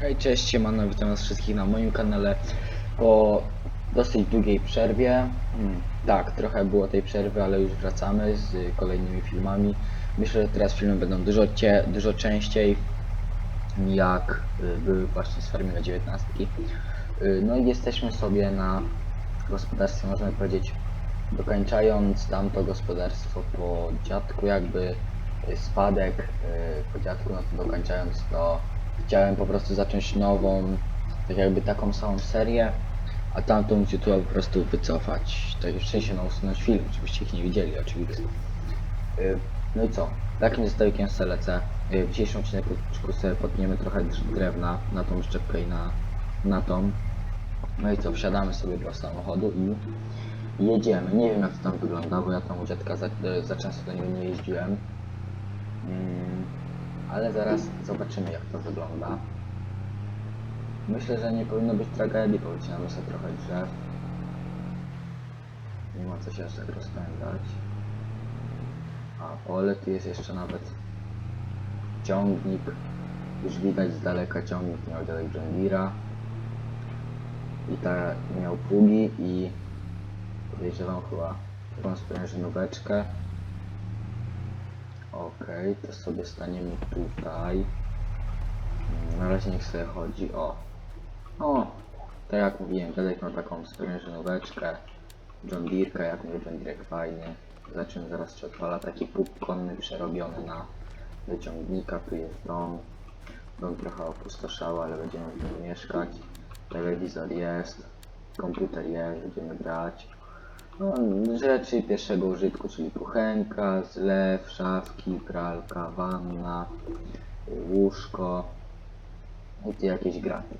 Hej, cześć, siemano, witam was wszystkich na moim kanale po dosyć długiej przerwie. Hmm, tak, trochę było tej przerwy, ale już wracamy z kolejnymi filmami. Myślę, że teraz filmy będą dużo, cie, dużo częściej, jak y, były właśnie z Farmina 19. Y, no i jesteśmy sobie na gospodarstwie, możemy powiedzieć, dokończając tamto gospodarstwo po dziadku, jakby y, spadek po dziadku, no to dokończając to chciałem po prostu zacząć nową, tak jakby taką samą serię, a tamtą z po prostu wycofać. Tak w sensie no usunąć film, żebyście ich nie widzieli oczywiście. Y, No i co? Takim zestawikiem se lecę. Y, W dzisiejszym odcinku sobie potniemy trochę drewna na tą szczepkę i na, na tą. No i co? Wsiadamy sobie do samochodu i jedziemy. Nie wiem jak to tam wygląda, bo ja tam u dziadka za, za często do niego nie jeździłem. Mm, ale zaraz zobaczymy jak to wygląda. Myślę, że nie powinno być tragedii, powycinamy sobie trochę drzew. Nie ma co się aż tak rozpędzać. A pole tu jest jeszcze nawet ciągnik. Już widać z daleka ciągnik miał John Deere'a. I ta miał pługi i podejrzewam chyba taką sprężynóweczkę. Okej, to sobie staniemy tutaj. Mm, Na razie niech sobie chodzi. O! O! Tak jak mówiłem, dziadek ma taką sprężynóweczkę. John Deere'kę, jak mówię, John Deere fajny. Zaraz się odpala taki pług konny przerobiony na wyciągnika. Tu jest dom. Dom trochę opustoszały, ale będziemy w nim mieszkać. Telewizor jest. Komputer jest, będziemy grać. No, rzeczy pierwszego użytku, czyli kuchenka, zlew, szafki, pralka, wanna, łóżko i jakieś granie.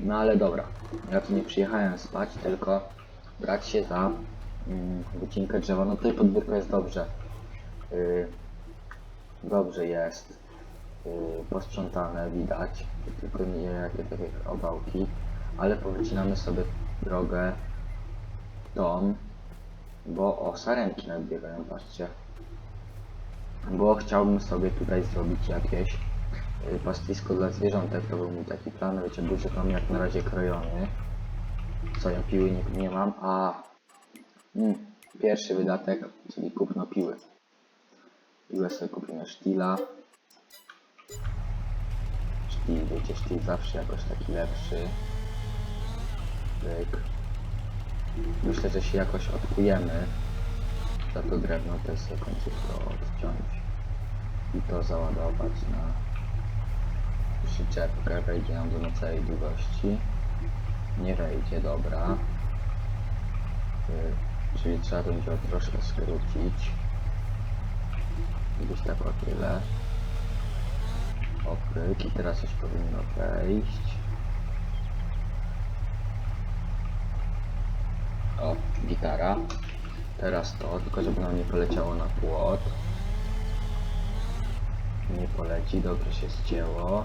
No ale dobra, ja tu nie przyjechałem spać, tylko brać się za mm, wycinkę drzewa. No tutaj podwórko jest dobrze. Yy, dobrze jest yy, posprzątane, widać, tylko nie jakie takie obałki, ale powycinamy sobie drogę tą, bo o sarenki nadbiegają, patrzcie. Bo chciałbym sobie tutaj zrobić jakieś y, pastwisko dla zwierzątek, to był mój taki plan, wiecie, budżet mam jak na razie krojony. Co ja piły nie, nie mam, a mm, pierwszy wydatek, czyli kupno piły. Piłę sobie kupimy sztila. Sztil, wiecie, sztil zawsze jakoś taki lepszy. Pyk. Myślę, że się jakoś odkujemy za to drewno, to jest sobie końcówkę odciąć i to załadować na przyczepkę, wejdzie nam do na całej długości. Nie wejdzie, dobra. Y, Czyli trzeba to będzie troszkę skrócić. Gdzieś tak o tyle. Opryk i teraz już powinno wejść. O, gitara. Teraz to, tylko żeby nam nie poleciało na płot. Nie poleci, dobrze się zcięło.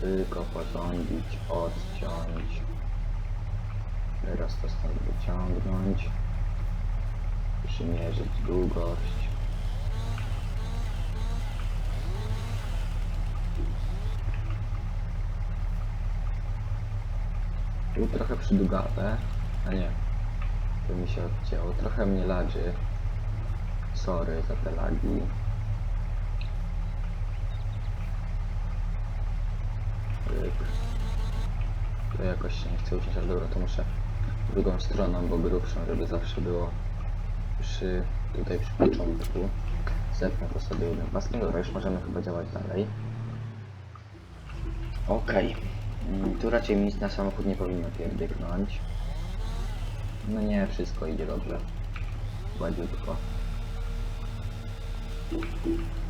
Tylko porządzić, odciąć. Teraz to stąd wyciągnąć. Przymierzyć długość. Tu trochę przydługawe, a nie, to mi się odcięło. Trochę mnie ladzi. Sorry za te lagi. To jakoś się nie chce uciąć, ale dobra, to muszę drugą stroną, bo grubszą, żeby zawsze było przy, tutaj przy początku. Zepnę to sobie jednym paskiem. Dobra, już możemy chyba działać dalej. Okej. Mm, Tu raczej nic na samochód nie powinno pierdyknąć. No nie, wszystko idzie dobrze. Gładziutko.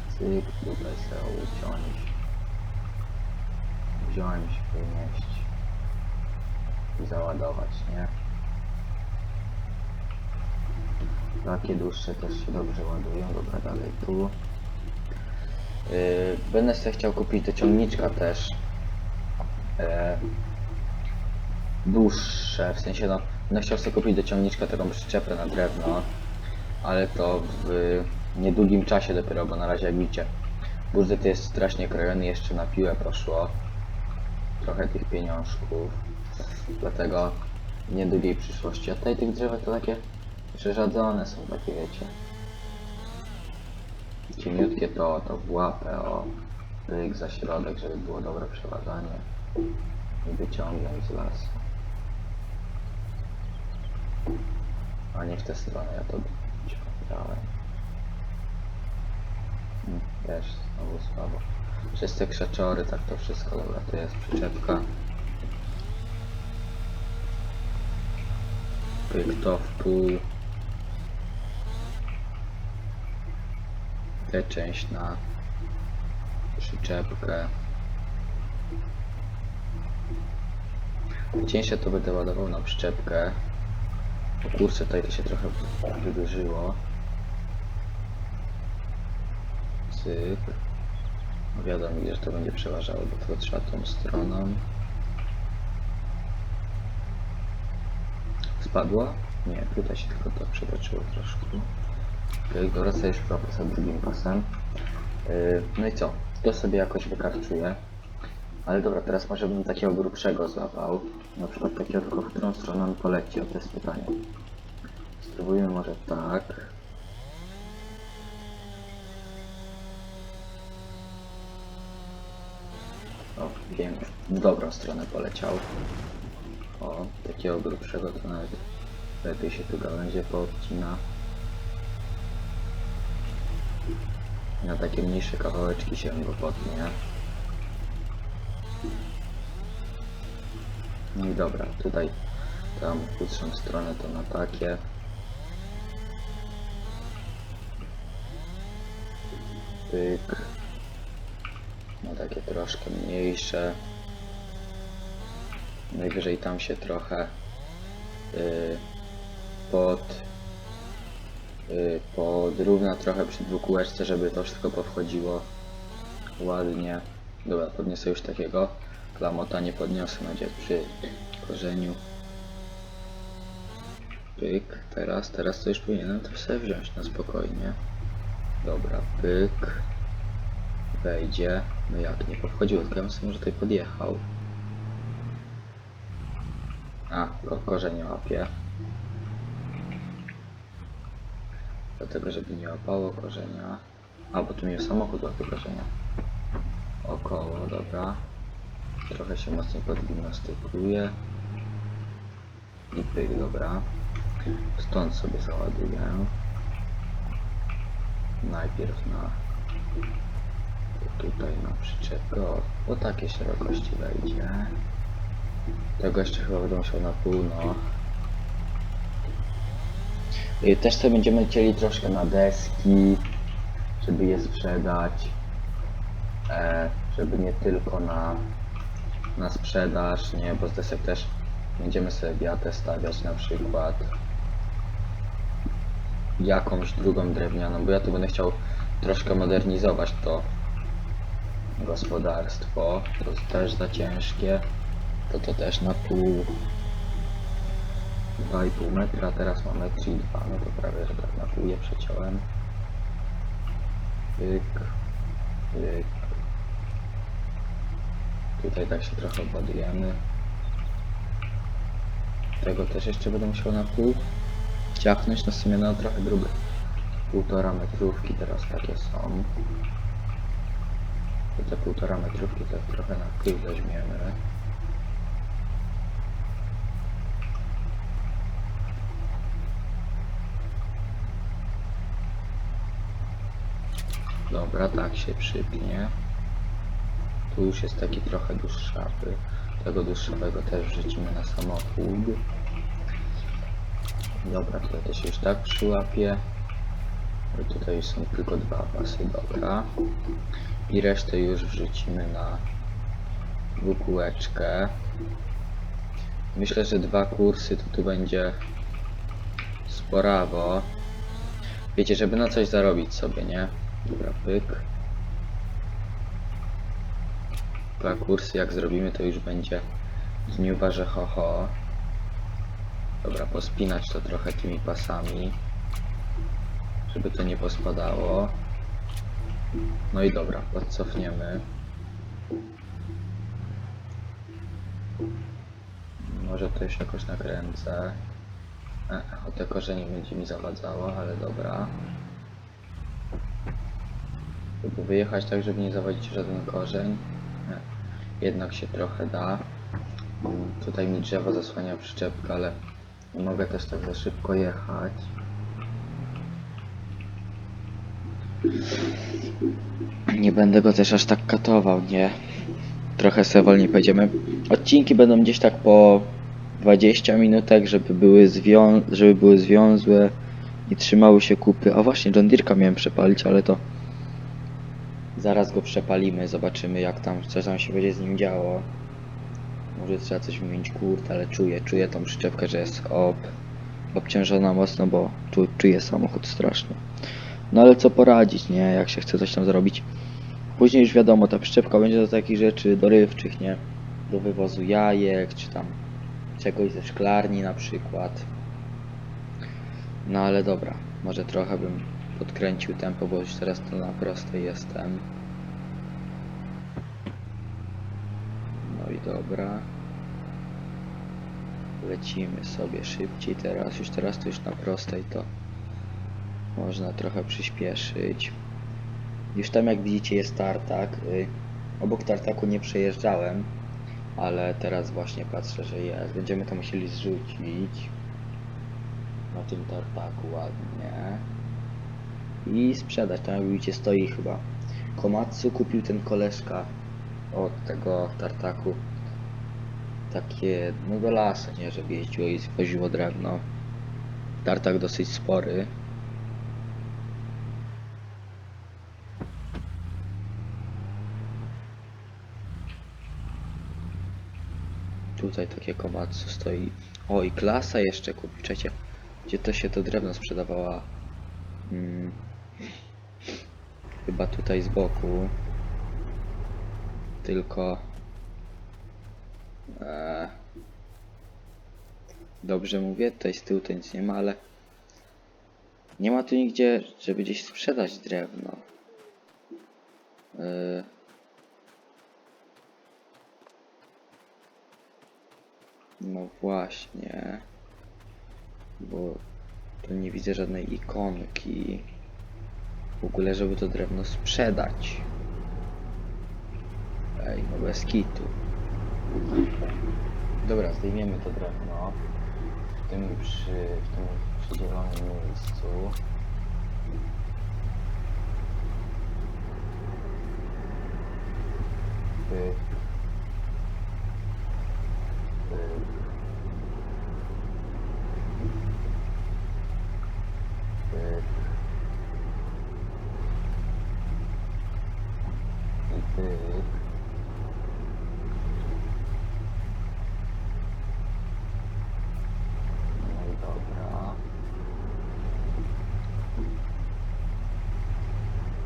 Cyk, tutaj sobie uciąć. Wziąć, wynieść. I załadować, nie? Takie dłuższe też się dobrze ładują. Dobra, dalej tu. Yy, będę sobie chciał kupić do ciągniczka też. E, dłuższe, w sensie no, no chciał sobie kupić do ciągniczka taką przyczepę na drewno, ale to w niedługim czasie dopiero, bo na razie jak widzicie, budżet jest strasznie krojony, jeszcze na piłę poszło, trochę tych pieniążków. Dlatego w niedługiej przyszłości. A tutaj tych drzewek to takie przerzadzone są, takie wiecie. Cieniutkie to, to w łapę, o pyk za środek, żeby było dobre przeważanie i wyciągiem z lasu. A nie w tę stronę, ja to ciągnąłem. Też znowu słabo. Przez te krzaczory, tak to wszystko, dobra, to jest przyczepka. Pyk to w pół. Tę część na przyczepkę. Cieńsze to będę ładował na przyczepkę. Kurczę, tutaj się trochę wydłużyło. Cyk. No wiadomo, że to będzie przeważało, bo to trzeba tą stroną. Spadło? Nie, tutaj się tylko to przetoczyło troszkę. Pyk, Dobra, sobie już propasa drugim pasem. Yy, no i co? To sobie jakoś wykarczuję. Ale dobra, teraz może bym takiego grubszego złapał. Na przykład takiego, tylko w którą stronę on poleci, o to jest pytanie. Spróbujmy może tak. O, wiem, w dobrą stronę poleciał. O, takiego grubszego to nawet lepiej się tu gałęzie poobcina. Na takie mniejsze kawałeczki się go potnie. No i dobra, tutaj tam krótszą stronę to na takie. Pyk. Na takie troszkę mniejsze. Najwyżej tam się trochę yy, pod yy, podrówna trochę przy dwukółeczce, żeby to wszystko powchodziło ładnie. Dobra, podniosę już takiego. Klamota nie podniosę, będzie przy korzeniu. Pyk, teraz, teraz to już powinienem to sobie wziąć na spokojnie. Dobra, pyk. Wejdzie. No jak, nie powchodziło, tylko ja bym może tutaj podjechał. A, ko korzenie łapie. Dlatego, żeby nie łapało korzenia. A, bo tu mi samochód łapie korzenia. Około, dobra. Trochę się mocniej podgimnastykuje. I pyk, dobra. Stąd sobie załaduję. Najpierw na tutaj na przyczepę. O, o takiej szerokości wejdzie. Tego jeszcze chyba będę musiał na pół, no. I też sobie będziemy chcieli troszkę na deski, żeby je sprzedać. E, żeby nie tylko na, na sprzedaż, nie, bo z desek też będziemy sobie wiatę stawiać na przykład. Jakąś drugą drewnianą, bo ja tu będę chciał troszkę modernizować to gospodarstwo. To jest też za ciężkie. To to też na pół 2,5 metra, teraz mam metr i 2, no to prawie, że tak na pół je przeciąłem. Pyk, pyk. Tutaj tak się trochę obładujemy. Tego też jeszcze będę musiał na pół ciachnąć, no w sumie na trochę grube. Półtora metrówki teraz takie są. To te półtora metrówki to trochę na pół weźmiemy. Dobra, tak się przypnie. Tu już jest taki trochę dłuższawy. Tego dłuższego też wrzucimy na samochód. Dobra, tutaj się już tak przyłapie. I tutaj są tylko dwa pasy, dobra. I resztę już wrzucimy na dwukółeczkę. Myślę, że dwa kursy to tu będzie sporawo. Wiecie, żeby na coś zarobić sobie, nie? Dobra, pyk. Dwa kursy jak zrobimy to już będzie dniuwa, że ho ho. Dobra, pospinać to trochę tymi pasami, żeby to nie pospadało. No i dobra, odcofniemy. może to już jakoś nakręcę. E, o te korzenie będzie mi zawadzało, ale dobra. Żeby wyjechać tak, żeby nie zawadzić żaden korzeń. Jednak się trochę da. Tutaj mi drzewo zasłania przyczepkę, ale nie mogę też tak za szybko jechać. Nie będę go też aż tak katował, nie? Trochę sobie wolniej pojedziemy. Odcinki będą gdzieś tak po 20 minutek, żeby były, zwią żeby były związłe i trzymały się kupy. A właśnie, John Deere'ka miałem przepalić, ale to zaraz go przepalimy, zobaczymy jak tam, co tam się będzie z nim działo. Może trzeba coś wymienić, kurde, ale czuję, czuję tą przyczepkę, że jest ob, obciążona mocno, bo tu czuję samochód strasznie. No ale co poradzić, nie? Jak się chce coś tam zrobić. Później już wiadomo, ta przyczepka będzie do takich rzeczy dorywczych, nie? Do wywozu jajek, czy tam czegoś ze szklarni na przykład. No ale dobra, może trochę bym podkręcił tempo, bo już teraz to na prostej jestem. No i dobra. Lecimy sobie szybciej teraz, już teraz to już na prostej to można trochę przyspieszyć. Już tam jak widzicie jest tartak. Y, Obok tartaku nie przejeżdżałem, ale teraz właśnie patrzę, że jest. Będziemy to musieli zrzucić na tym tartaku ładnie i sprzedać. Tam jak widzicie stoi chyba Komatsu kupił ten koleżka od tego tartaku takie no do lasu, nie, żeby jeździło i woziło drewno. Tartak dosyć spory. Tutaj takie komatsu stoi. O i klasa jeszcze kupił. Czekajcie, gdzie to się to drewno sprzedawała? Hmm. Chyba tutaj z boku. Tylko. Eee, dobrze mówię, tutaj z tyłu to nic nie ma, ale nie ma tu nigdzie, żeby gdzieś sprzedać drewno. Eee, No właśnie. Bo tu nie widzę żadnej ikonki. W ogóle, żeby to drewno sprzedać. Ej, no bez kitu. Dobra, zdejmiemy to drewno. W tym przy, w tym przydzielonym miejscu. Pyk. Pyk. Pyk. I pyk. No i dobra.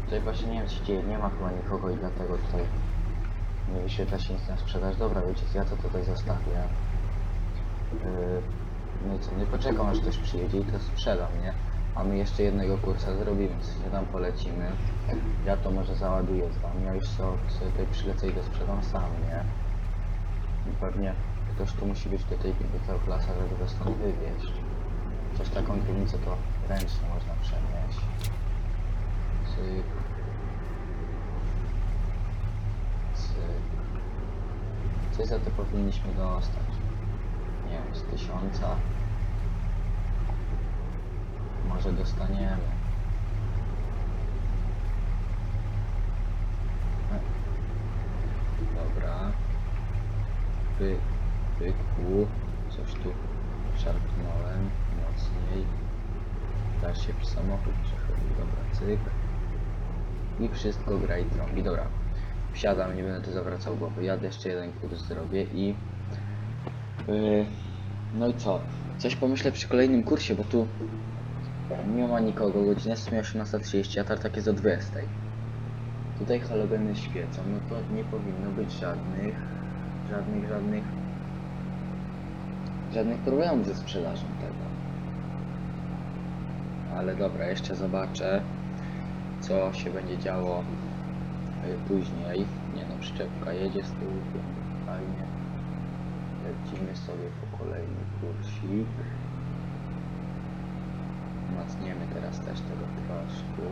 Tutaj właśnie nie wiem nie ma chyba nikogo i dlatego tutaj nie wyświetla się nic na sprzedaż. Dobra, wiecie ja to tutaj zostawię. Yy, no i co, nie poczekam aż ktoś przyjedzie i to sprzedam, nie? A my jeszcze jednego kursa zrobimy, co tam polecimy. Ja to może załaduję z wami, a już so- sobie tutaj przylecę i to sprzedam sam, nie? Pewnie ktoś tu musi być do tej klasa, żeby go stąd wywieźć. Coś taką piwnicę to ręcznie można przenieść. Cyk. Coś za to powinniśmy dostać. Nie wiem, z tysiąca. Może dostaniemy. Dobra. Pyk, pyk, u. Coś tu szarpnąłem mocniej. Teraz się samochód przechodzi. Dobra, cyk. I wszystko gra i trąbi. Dobra. Wsiadam, nie będę tu zawracał głowy. Jadę jeszcze jeden kurs zrobię i... Yy, no i co? Coś pomyślę przy kolejnym kursie, bo tu nie ma nikogo. Godzina jest w sumie 18.30, a tartak jest o 20.00. Tutaj halogeny świecą, no to nie powinno być żadnych, żadnych, żadnych, żadnych problemów ze sprzedażą tego. Ale dobra, jeszcze zobaczę, co się będzie działo później. Nie no, przyczepka jedzie z tyłu, fajnie. Lecimy sobie po kolejny kursik. Wzmacniemy teraz też tego troszkę.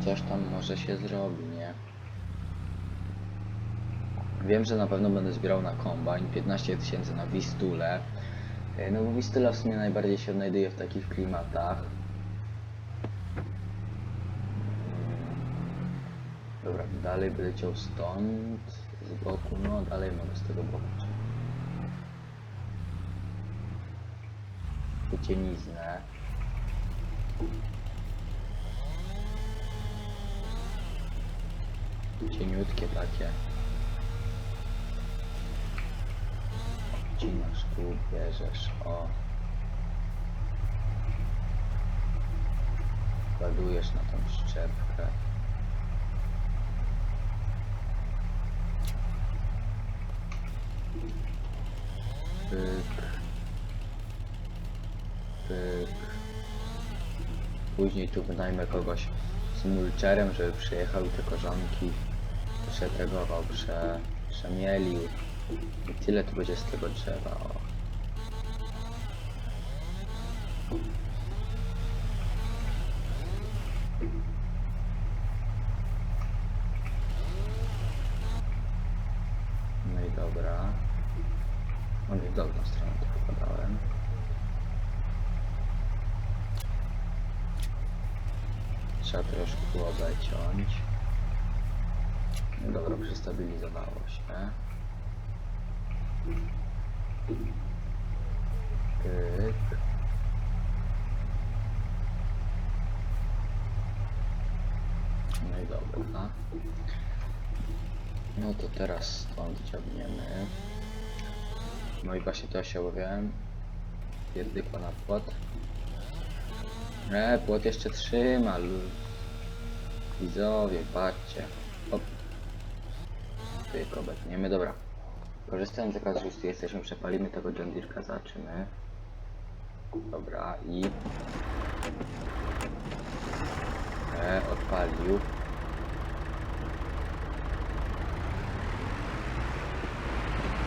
Coś tam może się zrobi, nie? Wiem, że na pewno będę zbierał na kombajn 15 tysięcy na Wistule. E, No bo Wistula w sumie najbardziej się odnajduje w takich klimatach. Dobra, dalej by leciał stąd, z boku, no dalej mogę z tego boku. Wycieniznę. Cieniutkie takie. Odcinasz tu, bierzesz, o. Ładujesz na tą szczepkę. Później tu wynajmę kogoś z mulczerem, żeby przyjechał te korzonki przetegował, prze, przemielił. I tyle tu będzie z tego drzewa. O. No i dobra. O nie, w dobrą stronę to podałem. Trzeba troszkę obeciąć. No dobra, przystabilizowało się. Pyk. No i dobra. No to teraz stąd ciągniemy. No i właśnie to się obawiałem. Pierdykła na płot. E, płot jeszcze trzyma. lu- Widzowie, patrzcie. Hop. Pyk, obetniemy, dobra. Korzystając z okazji, że jesteśmy, przepalimy tego John Deere'ka, zobaczymy. Dobra, i... E, odpalił.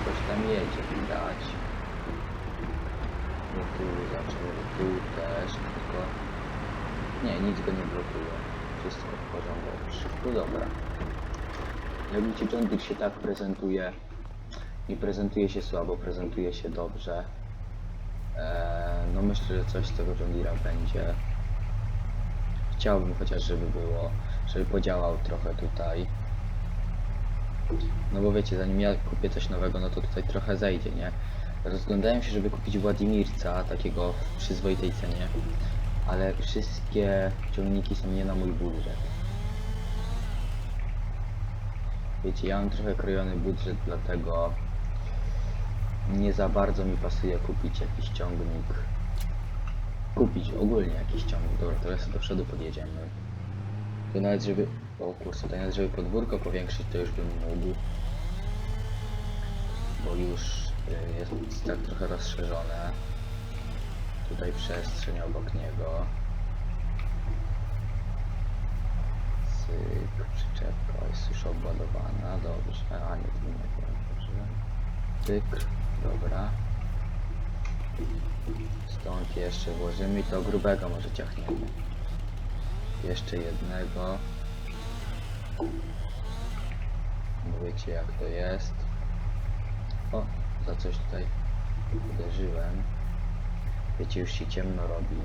Coś tam jedzie, widać. Do tyłu zaczął, do też, tylko... Nie, nic go nie blokuje. Wszystko w porządku. Dobra. Jak widzicie, John się tak prezentuje. Nie prezentuje się słabo, prezentuje się dobrze. Eee, no myślę, że coś z tego John będzie. Chciałbym chociaż, żeby było, żeby podziałał trochę tutaj. No bo wiecie, zanim ja kupię coś nowego, no to tutaj trochę zejdzie, nie? Rozglądałem się, żeby kupić Władimirca, takiego w przyzwoitej cenie, ale wszystkie ciągniki są nie na mój budżet. Wiecie, ja mam trochę krojony budżet, dlatego nie za bardzo mi pasuje kupić jakiś ciągnik. Kupić ogólnie jakiś ciągnik. Dobra, teraz do przodu podjedziemy. To nawet żeby... O kurczę, to nawet żeby podwórko powiększyć, to już bym mógł. Bo już y, jest tak trochę rozszerzone. Tutaj przestrzeń obok niego. Cyk, przyczepka jest już obładowana, dobrze, a nie, tu nie dobrze. Cyk, dobra. Stąd jeszcze włożymy i to grubego może ciachniemy. Jeszcze jednego. Wiecie jak to jest. O, za coś tutaj uderzyłem. Wiecie, już się ciemno robi.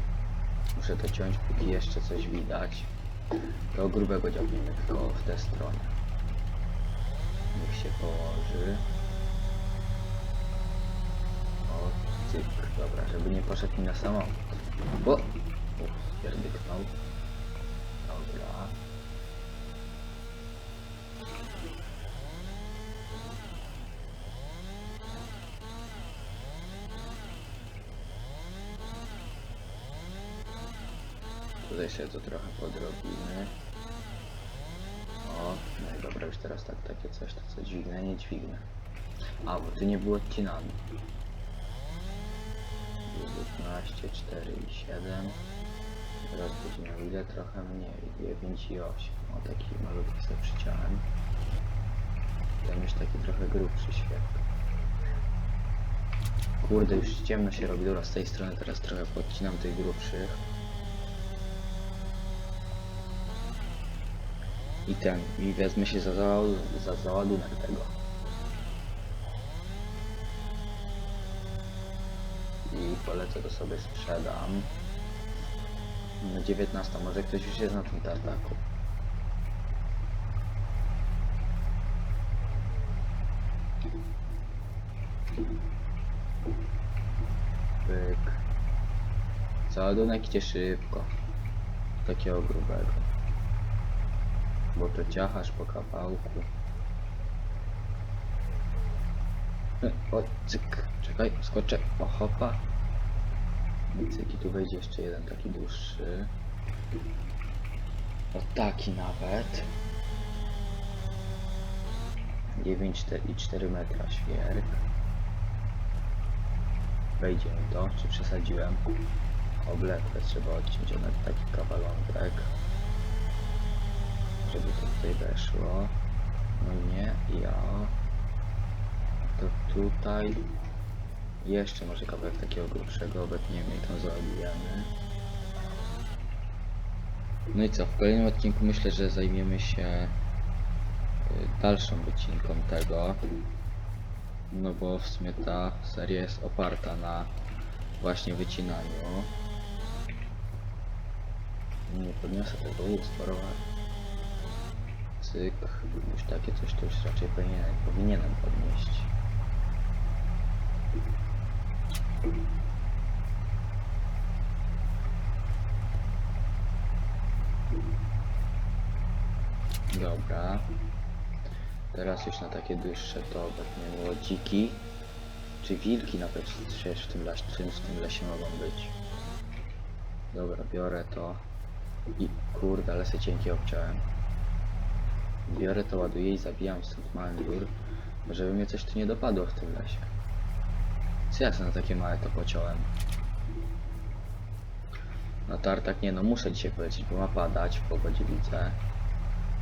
Muszę to ciąć, póki jeszcze coś widać. Do grubego dziabniemy tylko w tę stronę. Niech się położy. O, cyk, dobra, żeby nie poszedł mi na samochód. O! Uff, pierdyknął. Dobra. Tutaj sobie to trochę podrobimy. O, no i dobra, już teraz tak takie coś, to co dźwignę, nie dźwignę. A, bo tu nie było odcinane. 19, 4 i 7. Teraz będzie ile? Trochę mniej. 9 i 8. O, taki malutki sobie przyciąłem. Ten już taki trochę grubszy świat. kurde, już ciemno się robi, dobra, z tej strony teraz trochę podcinam tych grubszych. I ten, i wezmę się za, za, za załadunek tego. I polecę to sobie sprzedam. Na 19, może ktoś już jest na tym tartaku. Pyk. Załadunek idzie szybko. Takiego grubego. Bo to ciachasz po kawałku. E, O, cyk. Czekaj, skoczę. O, hopa. Cyk, i tu wejdzie jeszcze jeden taki dłuższy. O, taki nawet. 9,4 metra świerk. Wejdzie mi to, czy przesadziłem? Obletę trzeba odciąć od taki kawalątek. Żeby to tutaj weszło. No nie, ja. To tutaj. Jeszcze może kawałek takiego grubszego obetniemy i to załadujemy. No i co, w kolejnym odcinku myślę, że zajmiemy się y, dalszą wycinką tego. No bo w sumie ta seria jest oparta na właśnie wycinaniu. Nie podniosę tego usporować. Cyk. Już takie coś to już raczej powinienem, powinienem podnieść. Dobra. Teraz już na takie dłuższe to obecnie łodziki. Czy wilki nawet przecież w tym, lesie, w tym, w tym lesie mogą być. Dobra, biorę to. I kurde, ale se cienki obciąłem. Biorę to, ładuję i zabijam stąd mandur, żeby mnie coś tu nie dopadło w tym lesie. Co ja na takie małe to pociąłem? No tartak nie no, muszę dzisiaj polecieć, bo ma padać w pogodzie widzę.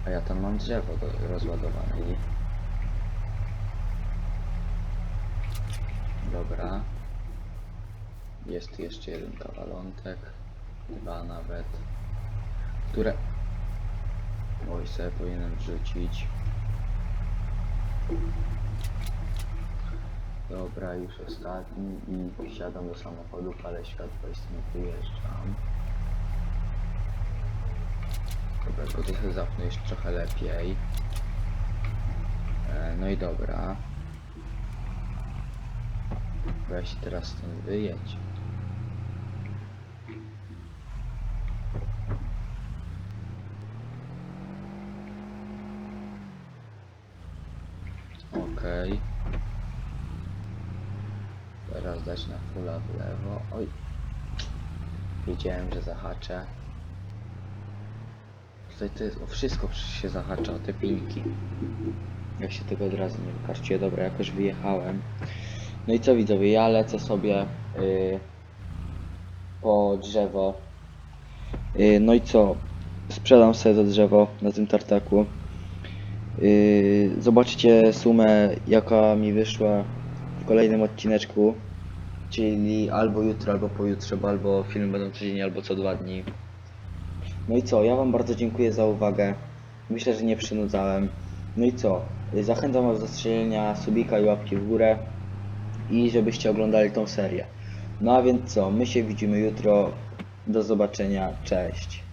A ja tam mam drzewo do, rozładowane i... Dobra. Jest jeszcze jeden kawalątek. Dwa nawet. Które... Sobie powinienem wrzucić. Dobra, już ostatni i wsiadam do samochodu, światło i z tym wyjeżdżam. Dobra, tylko to sobie zapnę jeszcze trochę lepiej. E, no i dobra. Weź teraz stąd wyjedź. Okej. Teraz dać na fula w lewo. Oj. Wiedziałem, że zahaczę. Tutaj to jest o wszystko się zahacza o te pilki. Ja się tego od razu nie wykarciuję. Dobra, jakoś wyjechałem. No i co widzowie, ja lecę sobie yy, po drzewo. Yy, no i co? Sprzedam sobie to drzewo na tym tartaku. Yy, zobaczcie sumę jaka mi wyszła w kolejnym odcineczku. Czyli albo jutro, albo pojutrze, bo albo film będą codziennie, albo co dwa dni. No i co, ja Wam bardzo dziękuję za uwagę. Myślę, że nie przynudzałem. No i co, zachęcam Was do strzelenia subika i łapki w górę i żebyście oglądali tą serię. No a więc co, my się widzimy jutro. Do zobaczenia, cześć.